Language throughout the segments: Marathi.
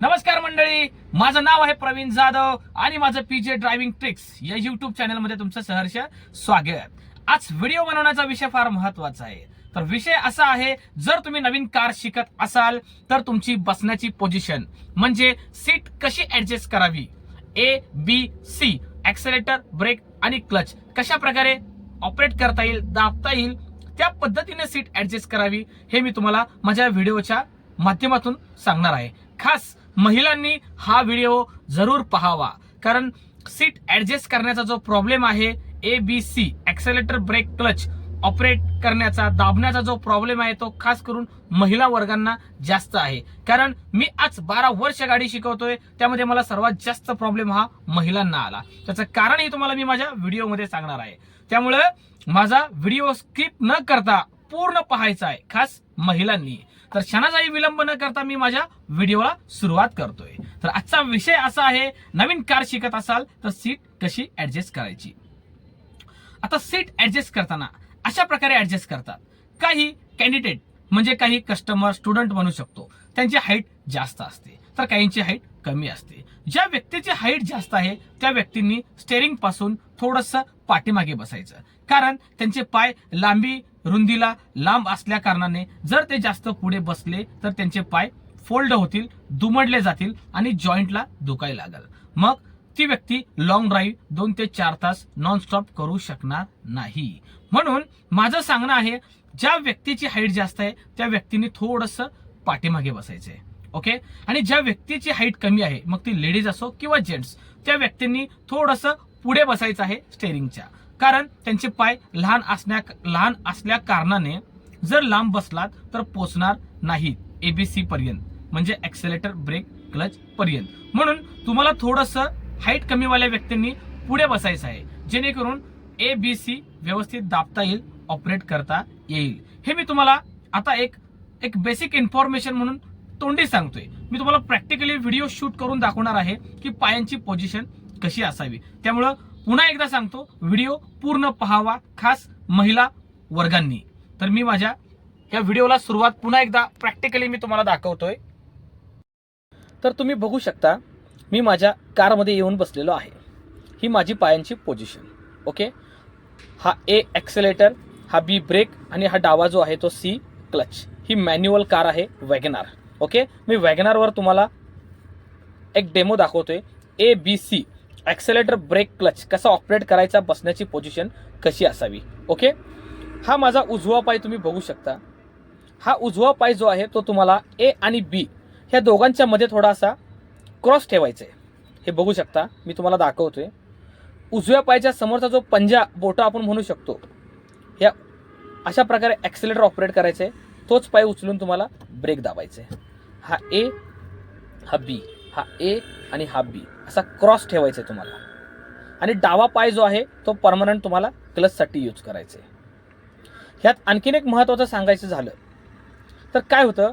नमस्कार मंडळी माझं नाव आहे प्रवीण जाधव आणि माझं पीजे ड्रायव्हिंग ट्रिक्स या युट्यूब चॅनलमध्ये तुमचं सहर्ष स्वागत आज व्हिडिओ बनवण्याचा विषय फार महत्त्वाचा आहे. तर विषय असा आहे जर तुम्ही नवीन कार शिकत असाल तर तुमची बसण्याची पोझिशन म्हणजे सीट कशी ऍडजस्ट करावी? A B C accelerator brake आणि क्लच कशा प्रकारे ऑपरेट करता येईल दाबता येईल त्या पद्धतीने सीट ऍडजस्ट करावी हे मी तुम्हाला माझ्या व्हिडिओच्या माध्यमातून सांगणार आहे. खास महिलांनी हा व्हिडिओ जरूर पहावा. कारण सीट ऍडजस्ट करण्याचा जो प्रॉब्लेम आहे A B C accelerator brake clutch operate करण्याचा दाबण्याचा जो प्रॉब्लेम आहे तो खास करून महिला वर्गांना जास्त आहे. कारण मी आज बारा वर्ष गाडी शिकवतोय त्यामध्ये मला सर्वात जास्त प्रॉब्लेम हा महिलांना आला. त्याचं कारणही तुम्हाला मी माझ्या व्हिडिओमध्ये सांगणार आहे. त्यामुळे माझा व्हिडिओ स्किप न करता पूर्ण पाहायचा आहे खास महिलांनी. तर क्षणाचाही विलंब न करता मी माझ्या व्हिडिओला सुरुवात करतोय. तर आजचा विषय असा आहे नवीन कार शिकत असाल तर सीट कशी ऍडजस्ट करायची? आता सीट ऍडजस्ट करताना अशा प्रकारे ऍडजस्ट करतात. काही कॅन्डिडेट म्हणजे काही कस्टमर स्टुडंट बनू शकतो त्यांची हाईट जास्त असते. तर काहींची हाईट कमी असते. ज्या व्यक्तीची हाईट जास्त आहे त्या व्यक्तींनी स्टेअरिंगपासून थोडस पाठीमागे बसायचं. कारण त्यांचे पाय लांबी रुंदीला लांब असल्या कारणाने जर ते जास्त पुढे बसले तर त्यांचे पाय फोल्ड होतील दुमडले जातील आणि जॉईंटला दुखायला लागेल. मग ती व्यक्ती लॉंग ड्राईव्ह दोन ते चार तास नॉनस्टॉप करू शकणार नाही. म्हणून माझं सांगणं आहे ज्या व्यक्तीची हाईट जास्त आहे त्या व्यक्तीने थोडस पाठीमागे बसायचंय. ओके आणि ज्या व्यक्तीची हाईट कमी आहे मग ती लेडीज असो किंवा जेंट्स त्या व्यक्तींनी थोडस पुढे बसायचं आहे स्टेअरिंगच्या कारण त्यांचे पाय लहान असण्या लहान असल्या कारणाने जर लांब बसलात तर पोचणार नाहीत एबीसी पर्यंत. म्हणजे ऍक्सेलेटर ब्रेक क्लच पर्यंत. म्हणून तुम्हाला थोडस हाईट कमीवाल्या व्यक्तींनी पुढे बसायचं आहे. जेणेकरून ए बी सी व्यवस्थित दाबता येईल ऑपरेट करता येईल. हे मी तुम्हाला आता एक एक बेसिक इन्फॉर्मेशन म्हणून तोंडी सांगतोय. मी तुम्हाला प्रॅक्टिकली व्हिडिओ शूट करून दाखवणार आहे की पायांची पोझिशन कशी असावी. त्यामुळं पुन्हा एकदा सांगतो व्हिडिओ पूर्ण पहावा खास महिला वर्गांनी. तर मी माझ्या या व्हिडिओला सुरुवात पुन्हा एकदा प्रॅक्टिकली मी तुम्हाला दाखवतोय. तर तुम्ही बघू शकता मी माझ्या कारमध्ये येऊन बसलेलो आहे. ही माझी पायांची पोझिशन ओके हा ए ॲक्सेलेटर हा बी ब्रेक आणि हा डावा जो आहे तो सी क्लच ही मॅन्युअल कार आहे वॅगनार ओके मी वॅगनारवर तुम्हाला एक डेमो दाखवतोय. A B C accelerator brake clutch कसा ऑपरेट करायचा बसण्याची पोझिशन कशी असावी? ओके हा माझा उजवा पाय तुम्ही बघू शकता. हा उजवा पाय जो आहे तो तुम्हाला ए आणि बी ह्या दोघांच्या मध्ये थोडासा क्रॉस ठेवायचा आहे हे बघू शकता. मी तुम्हाला दाखवतोय. उजव्या पायाच्या समोरचा जो पंजा बोटा आपण म्हणू शकतो या अशा प्रकारे ॲक्सिलेटर ऑपरेट करायचं आहे तोच पाय उचलून तुम्हाला ब्रेक दाबायचा आहे हा ए हा बी हा ए आणि हा बी असा क्रॉस ठेवायचा आहे तुम्हाला. आणि डावा पाय जो आहे तो परमनंट तुम्हाला क्लचसाठी यूज करायचा आहे. ह्यात आणखीन एक महत्त्वाचं सांगायचं झालं तर काय होतं?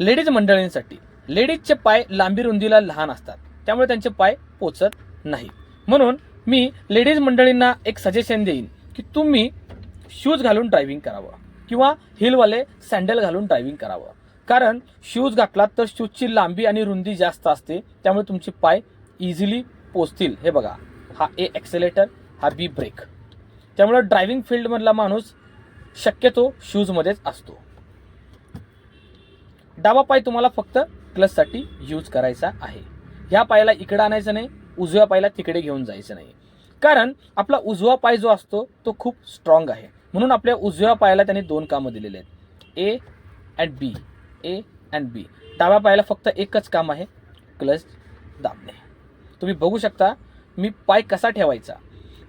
लेडीज मंडळींसाठी लेडीजचे पाय लांबी रुंदीला लहान असतात. त्यामुळे त्यांचे पाय पोचत नाही. म्हणून मी लेडीज मंडळींना एक सजेशन देईन की तुम्ही शूज घालून ड्रायव्हिंग करावं किंवा हिलवाले सँडल घालून ड्रायव्हिंग करावं. कारण शूज घातलात तर शूजची लांबी आणि रुंदी जास्त असते. त्यामुळे तुमचे पाय इझिली पोचतील. हे बघा. हा ए ॲक्सेलेटर हा बी ब्रेक त्यामुळे ड्रायव्हिंग फील्डमधला माणूस शक्यतो शूजमध्येच असतो. डावा पाय तुम्हाला फक्त क्लचसाठी यूज करायचा आहे. ह्या पायाला इकडं आणायचं नाही उजव्या पायाला तिकडे घेऊन जायचं नाही. कारण आपला उजवा पाय जो असतो तो खूप स्ट्रॉंग आहे. म्हणून आपल्या उजव्या पायाला त्यांनी दोन कामं दिलेले आहेत. A and B A and बी डाव्या पायाला फक्त एकच काम आहे क्लच दाबणे. तुम्ही बघू शकता मी पाय कसा ठेवायचा?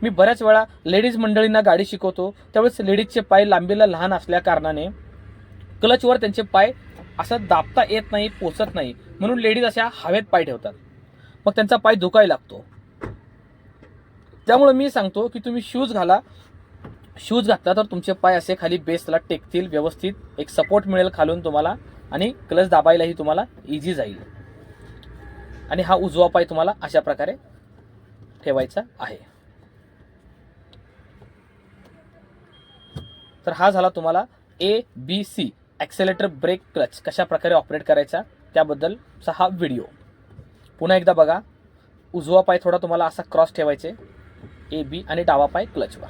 मी बऱ्याच वेळा लेडीज मंडळींना गाडी शिकवतो त्यावेळेस लेडीजचे पाय लांबीला लहान असल्या कारणाने क्लचवर त्यांचे पाय असं दाबता येत नाही पोचत नाही म्हणून लेडीज अशा हवेत पाय ठेवतात. मग त्यांचा पाय दुखायला लागतो. त्यामुळे मी सांगतो की तुम्ही शूज घाला. शूज घातला तर तुमचे पाय असे खाली बेसला टेकतील व्यवस्थित एक सपोर्ट मिळेल खालून तुम्हाला. आणि क्लच दाबायलाही तुम्हाला इझी जाईल. आणि हा उजवा पाय तुम्हाला अशा प्रकारे ठेवायचा आहे. तर हा झाला तुम्हाला A B C accelerator brake clutch कशा प्रकारे ऑपरेट करायचा त्याबद्दलचा हा व्हिडिओ पुन्हा एकदा बघा. उजवा पाय थोडा तुम्हाला असा क्रॉस ठेवायचे. ए बी आणि डावा पाय क्लचवर